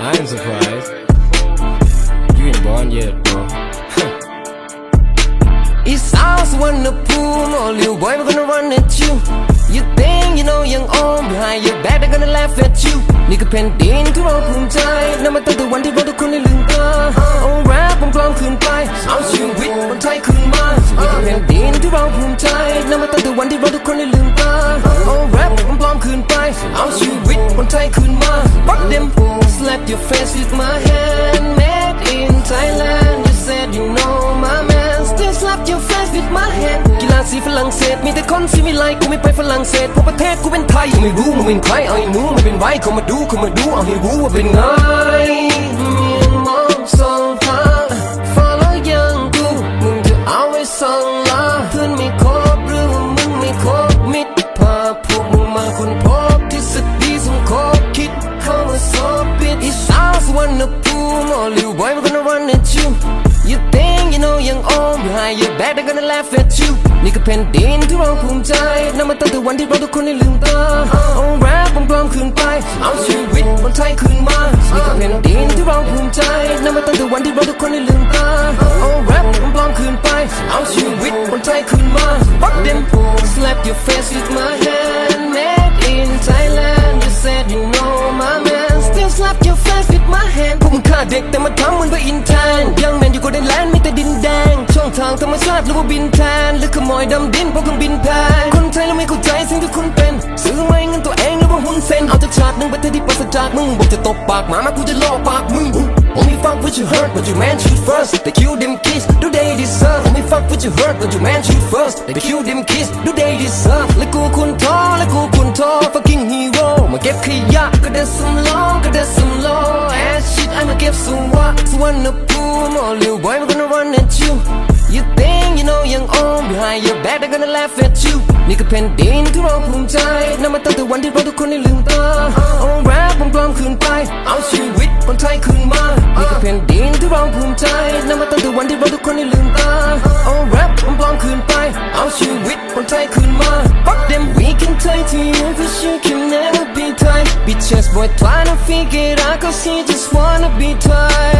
I am surprised. You ain't born yet, bro. It's ours when the pool, all you boy, we're gonna run at you. You think you know young old behind your back, they're gonna laugh at you. นี่คือแผ่นดินที่เราภูมิใจนั่นมันตั้งแต่วันที่เราทุกคนได้ลืมตาเอาแรปปลอมคืนไป เอาชีวิตคนไทยคืนมานี่คือแผ่นดินที่เราภูมิใจนั่นมันตั้งแต่วันที่เราทุกคนได้ลืมตาเอาแรปปลอมคืนไป เอาชีวิตคนไทยคืนมา Fuck them slap your face with my hand made in Thailand you said you know my man still slap your face with my hand กีฬาสีฝรั่งเศส มีแต่คนสีวิไลกูไม่ไปฝรั่งเศส เพราะประเทศกูเป็นไทย ไม่รู้มึงเป็นใคร เอาไอ้หนูมันเป็นไว้เขามาดูเขามาดู เอาให้รู้ว่าเป็นไง fun at you You think you know young old behind your back they're gonna laugh at you นี่คือแผ่นดินที่เราภูมิใจนั่นมันตั้งแต่วันที่เราทุกคนได้ลืมตาเอาแรปปลอมๆคืนไป เอาชีวิตคนไทยคืนมา นี่คือแผ่นดินที่เราภูมิใจนั่นมันตั้งแต่วันที่เราทุกคนได้ลืมตาเอาแรปปลอมๆคืนไป เอาชีวิตคนไทยคืนมา Fuck them slap your face with my hand made in Thailand าเด็กแต่มาทำเหมือนว่าอินแทนยังแมนอยู่ก็ได้แลนด์มีแต่ดินแดง ช่องทางธรรมชาติหรือว่าบินแทนหรือขโมยดำดินเพราะเครื่องบินแพงคนไทยเราไม่เข้าใจสิ่งที่คุณเป็น ซื้อไม่เงินตัวเองหรือว่าหุ้นเซนเอาจากชาติหนึ่งประเทศที่ปราศจากมึงบอกจะตบปากหมามากูจะล่อปากมึง Only fuck with your hurt but you man shoot first They kill them kids do they deserve Only fuck with your hurt but you man shoot first They kill them kids do they deserve และกูคุณท้อและกูคุณท้อ fucking hero มาเก็บขยะก็ได้สำลองก็ได้ส I'ma เก็บสวะสวรรณภูมิ all little boy we're gonna run at you You think you know young old behind your back they're gonna laugh at you นี่คือแผ่นดินที่เราภูมิใจนั่นมันตั้งแต่วันที่เราทุกคนได้ลืมตาเอาแรปปลอมๆคืนไป เอาชีวิตคนไทยคืนมา นี่คือแผ่นดินที่เราภูมิใจนั่นมันตั้งแต่วันที่เราทุกคนได้ลืมตาเอาแรปปลอมๆคืนไป เอาชีวิตคนไทยคืนมา Fuck them we can tie to you but you can never Bitches boy trying to figure out cause he just wanna be Thai